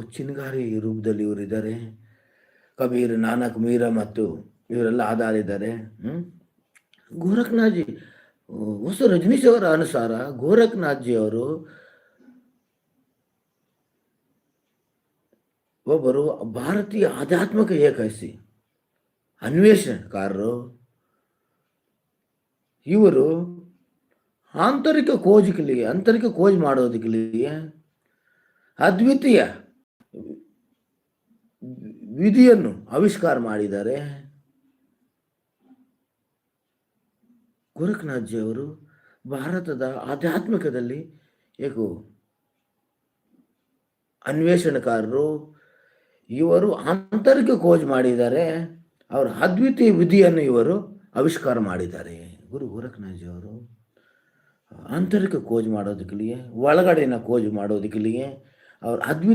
ಉಚ್ಚಿನಗಾರಿ ರೂಪದಲ್ಲಿ ಇವರಿದ್ದಾರೆ. ಕಬೀರ್, ನಾನಕ್, ಮೀರ ಮತ್ತು ಇವರೆಲ್ಲ ಆಧಾರಿದ್ದಾರೆ ಹ್ಞೂ ಗೋರಖ್ನಾಥ್ಜಿ ಹೊಸ ರಜನೀಶ್ ಅವರ ಅನುಸಾರ ಗೋರಖ್ನಾಥ್ಜಿ ಅವರು ಒಬ್ಬರು ಭಾರತೀಯ ಆಧ್ಯಾತ್ಮಿಕ ಏಕೈಸಿ ಅನ್ವೇಷಣಕಾರರು. ಇವರು ಆಂತರಿಕ ಖೋಜ್ಗಳಿಗೆ ಆಂತರಿಕ ಕೋಜ್ ಮಾಡೋದಕ್ಕೆ ಅದ್ವಿತೀಯ ವಿಧಿಯನ್ನು ಆವಿಷ್ಕಾರ ಮಾಡಿದ್ದಾರೆ ಗೋರಖನಾಥ್ಜಿಯವರು ಭಾರತದ ಆಧ್ಯಾತ್ಮಿಕದಲ್ಲಿ ಏಕು ಅನ್ವೇಷಣಕಾರರು, ಇವರು ಆಂತರಿಕ ಕೋಜ್ ಮಾಡಿದ್ದಾರೆ ಅವರ ಅದ್ವಿತೀಯ ವಿಧಿಯನ್ನು ಇವರು ಆವಿಷ್ಕಾರ ಮಾಡಿದ್ದಾರೆ. ಗುರು ಗೋರಖನಾಥ್ಜಿಯವರು ಆಂತರಿಕ ಕೋಜ್ ಮಾಡೋದಕ್ಕಲಿಯೇ ಒಳಗಡೆನ ಕೋಜ್ ಮಾಡೋದಕ್ಕಲಿಯೇ ಅವ್ರ ಅದ್ವಿತೀಯ